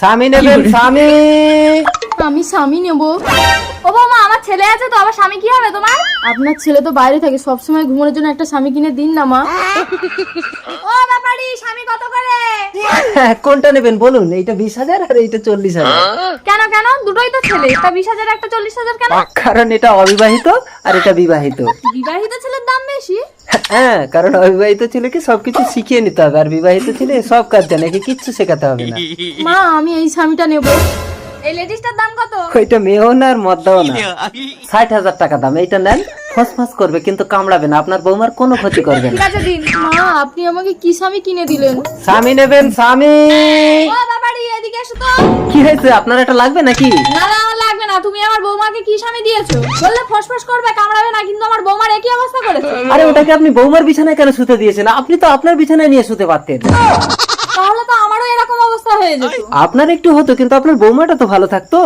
স্বামী নেবেন স্বামী। আমি স্বামী নেব। ও মা আমার ছেলে আছে তো আবার স্বামী কি হবে তোমার? আপনার ছেলে তো বাইরে থাকে সবসময় ঘুমানোর জন্য একটা স্বামী কিনে দিন না মা। ও ব্যাপারি স্বামী কোনটা নেবেন? বলুন এইটা বিশ হাজার আর এইটা চল্লিশ হাজার। কেন কেন? দুটোই তো ছেলে। একটা বিশ হাজার একটা চল্লিশ হাজার কেন? কারণ এটা অবিবাহিত আর এটা বিবাহিত। বিবাহিত ছেলের দাম বেশি? হ্যাঁ কারণ অবিবাহিত ছেলেকে সবকিছু শিখিয়ে নিতে হবে। আর বিবাহিত ছেলে সব কাজ জানে একে কিচ্ছু শেখাতে হবে না। মা আমি এই স্বামীটা নেব। এই লেডিসটার দাম কত? ওইটা মেয়েও না আর মদ্দাও না। ষাট হাজার টাকা দাম। এইটা নেন ফস ফস করবে কিন্তু কামড়াবে না। আপনার বৌমার কোনো ক্ষতি করবে ঠিক আছে দিন। মা আপনি আমাকে কি স্বামী কিনে দিলেন? স্বামী নেবেন স্বামী! ও এদিকে এসো তো। কি হয়েছে? আপনার এটা লাগবে নাকি? না না আমার লাগবে না। তুমি আমার বৌমাকে কি স্বামী দিয়েছ? বললে ফসফস করবে কামড়াবে না কিন্তু আমার বৌমার একই অবস্থা করেছে। আরে ওটাকে আপনি বৌমার বিছানায় কেন শুতে দিয়েছেন? আপনি তো আপনার বিছানায় নিয়ে শুতে পারতেন। তাহলে তো আমারও এরকম অবস্থা হয়ে যেত। আপনার একটু হতো কিন্তু আপনার বৌমাটা তো ভালো থাকতো।